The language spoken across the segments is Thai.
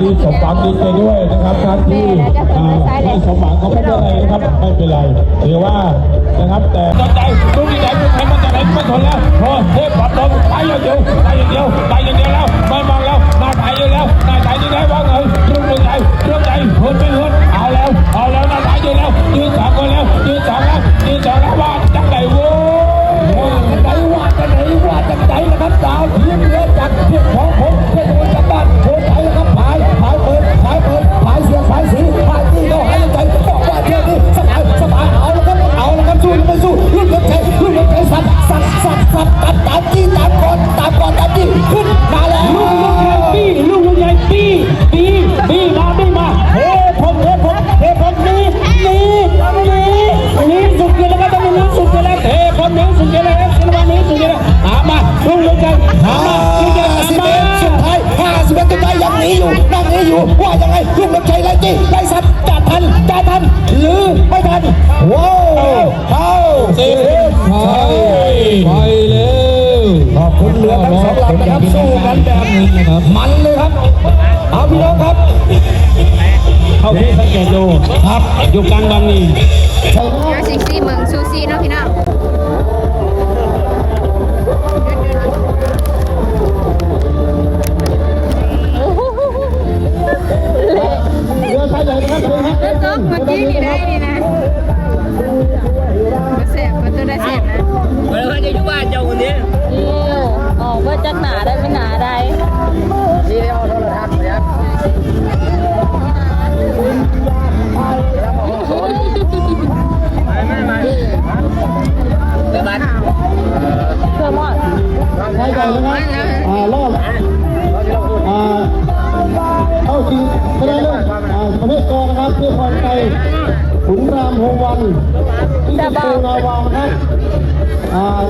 ที่สมหวังดีใจด้วยนะครับท่านที่อ่าไม่สมหวังเขาไม่เป็นไรนะครับไม่เป็นไรถือว่านะครับแต่สนใจลูกที่ไหนใครมาจากไหนไม่ทนแล้วพอเทพปับลมไปอย่างเดียวไปอย่างเดียวไปอย่างเดียวแล้วไม่มองแล้วน้าไทยอยู่แล้วน้าไทยอยู่แล้วว่าไงรุ่งเรืองใจเรื่องใจเพิ่มไม่เพิ่มเอาแล้วเอาแล้วน้าไทยอยู่แล้วยืนสองคนแล้วยืนสองแล้วยืนสองแล้วว่าจังไหนโว้ อยู่ยังหนีอยู่ว่ายังไงลูกเลือดใจไล่จี้ไล่สัตว์จัดทันจัดทัน หรือไม่ทันว้าวเข้าสิบไปไปเร็วขอบคุณเรือทั้งสองลำนะครับสู้กันแบบมันเลยครับเอาพี่น้องครับเข้าที่สังเกตดูครับอยู่กลางวันนี้ใช่ไหมงานซิกซี่เมืองซูซี่เนาะพี่น้อง เรือไทยใหญ่นะครับเมื่อกี้นี่ได้นี่นะมาเสียบประตูได้เสียบนะเวลาจะอยู่บ้านเจ้าคนนี้ออกว่าจะหนาได้ไม่หนาได้ที่ได้เอาโทรทัศน์เนี่ยไม่ไม่ไม่เดี๋ยวบัตรเพื่อมอดไทยใหญ่นะครับอ่ารอบอ่า เข้าชิงชนะเลิศประเภทกองนะครับเพื่อความใจขุนรามหงวันที่จะโตนาวานะครับ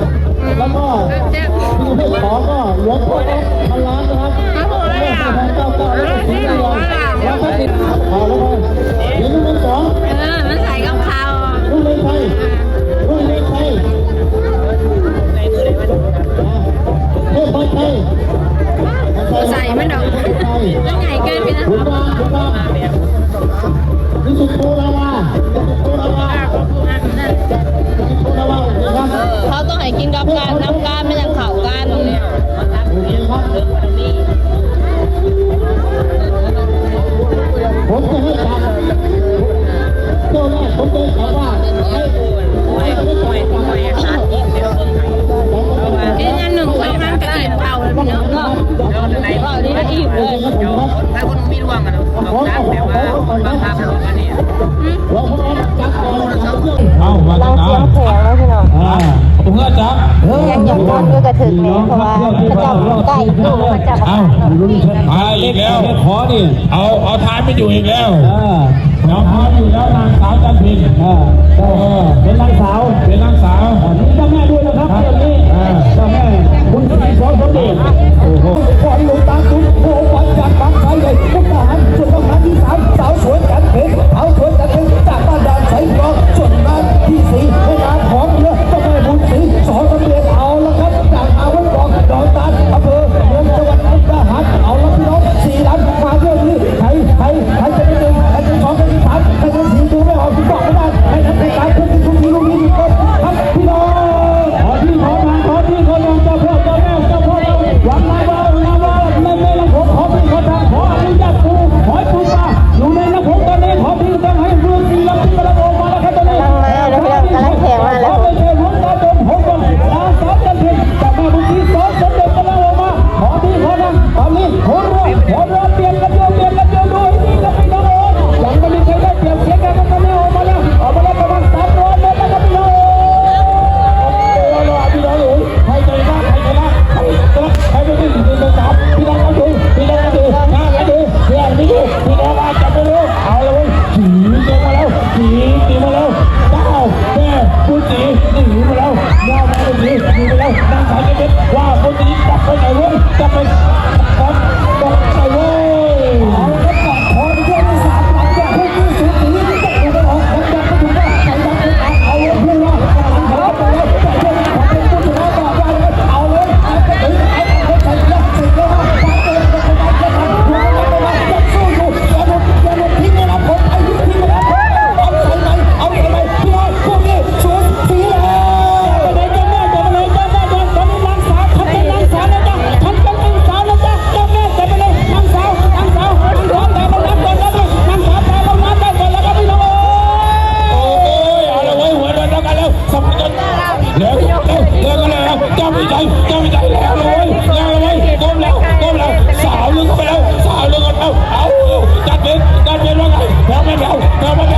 แล้วก็ที่ประเภทสองก็หลวงพ่อพันล้านนะครับเรื่องของเก้าเก้าแล้วก็สีเหลืองแล้วก็ติดอ่าแล้วก็เหรียญเงินสอง อกมันใหญ่เกินพี่นะขุนรามขุนรานี่สุดโตแล้วว่าสุดโตแล้วว่าเขาต้องให้กินกับการน้ำการไม่ยังเข่ากันเนี่ยโอเคครับผมจะให้การเจ้าแรกผมจะขอว่าให้ให้ไม่ยันหนึ่งสองอันกระเทียมเผาเลยพี่น้องเนาะว่านี่ก็อิ่มเลยถ้าคนมีร่วงกันต้องจัดแบบว่าบางภาพของอันนี้เราพร้อมจับก่อนนะครับเอามาจากไหนแข็งแล้วพี่น้องอ่าเพื่อจับยังอยากนอนด้วยกระถึกเลยเพราะว่าพระเจ้าใกล้ตู้พระเจ้าเอามาอีกแล้วขอดิเอาเอาทานไม่อยู่อีกแล้วเราพออยู่แล้วนางสาวจันพินเป็นนางสาวเป็นนางสาว เด็จโอ้โหก่อนลงตามตุ้มโอ้วันจากบางไทยเลยพุทธหารส่วนทหารที่สามสาวสวยจันเพชรสาวสวยจันเพชร แล้วแล้วก็แล้วจับใจจับใจแล้วเลยแล้วเลยก้มแล้วต้มแล้วสาวลึกเข้าไปแล้วสาวลึกเข้าไปแล้วเอาจัดเป็นจัดเป็นว่าไงทำไมแล้วทำไม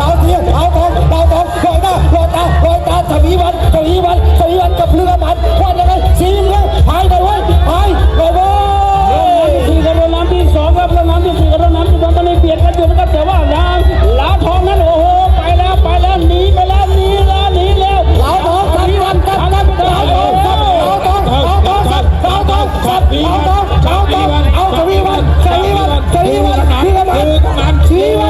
เราเทียเราทองเราทองลอยหน้าลอยตาลอยตาสวีวันสวีวันสวีวันกับเรือมันควันยังไงสีเหลืองหายไปเว้ยหายไปเว้ยี่สี่กับน้ำที่สองกับล้น้ำที่สี่กับน้ำที่สองตอนนี้เปลี่ยนกันอยู่นะครับแต่ว่านาำลาทองนั้นโอ้โหไปแล้วไปแล้วหนีไปแล้วหนีแล้วหนีแล้วลาทองสวีวันกับเราทองเองเราทองสวีวันสวีวันสวีวันสวีวันสวีวัน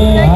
Oh.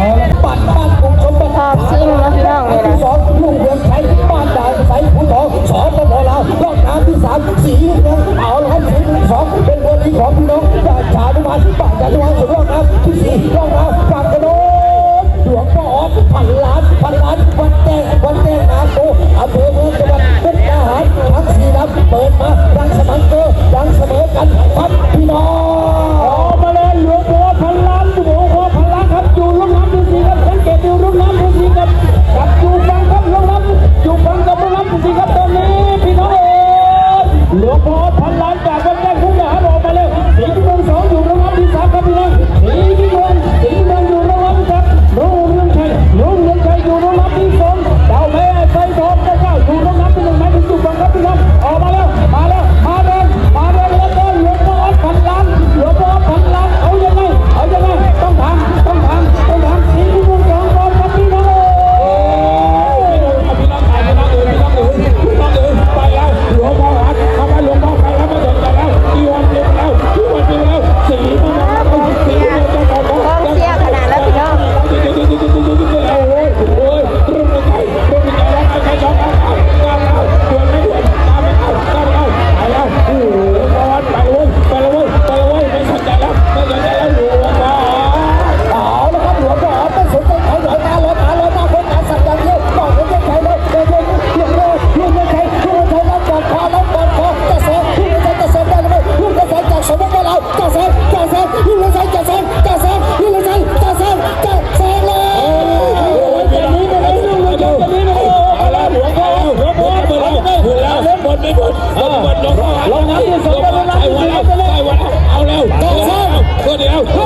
now.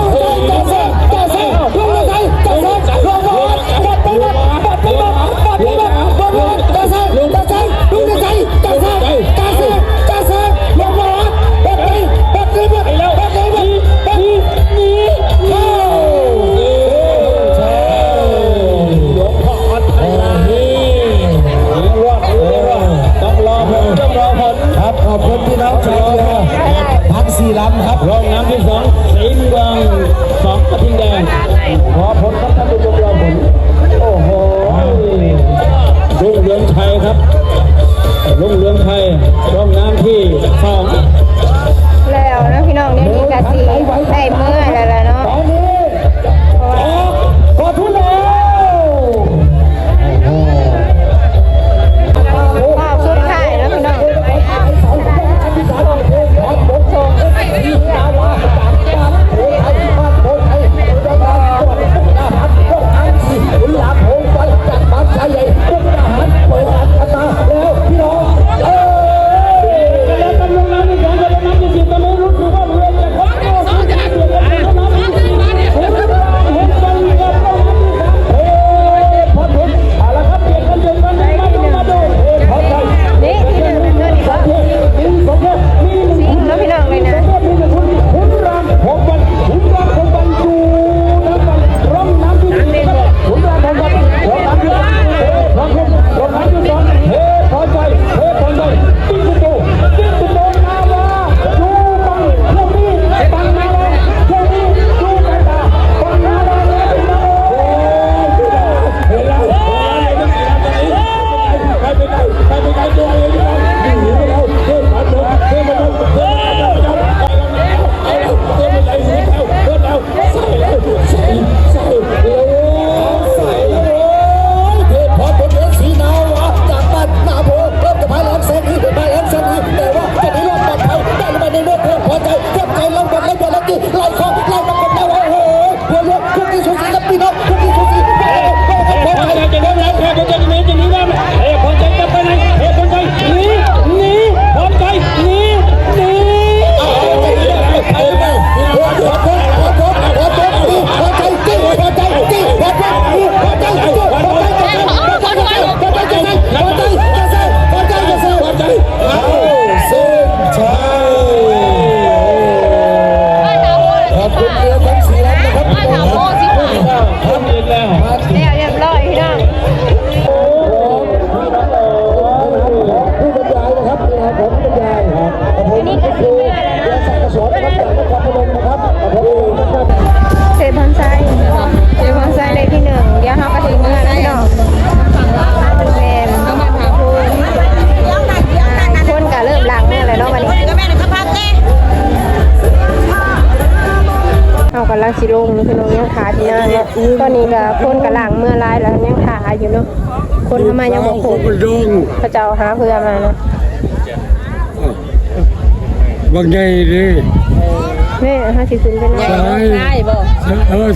ตอนนี้ก็คนกระหลังเมื่อไรแล้วยังขาอยู่เนาะคนทำไมยังบอกผมพระเจ้าหาเพื่อมาเนาะบางใหญ่ดิแม่ห้าสิบขึ้นเป็นไงใช่เออ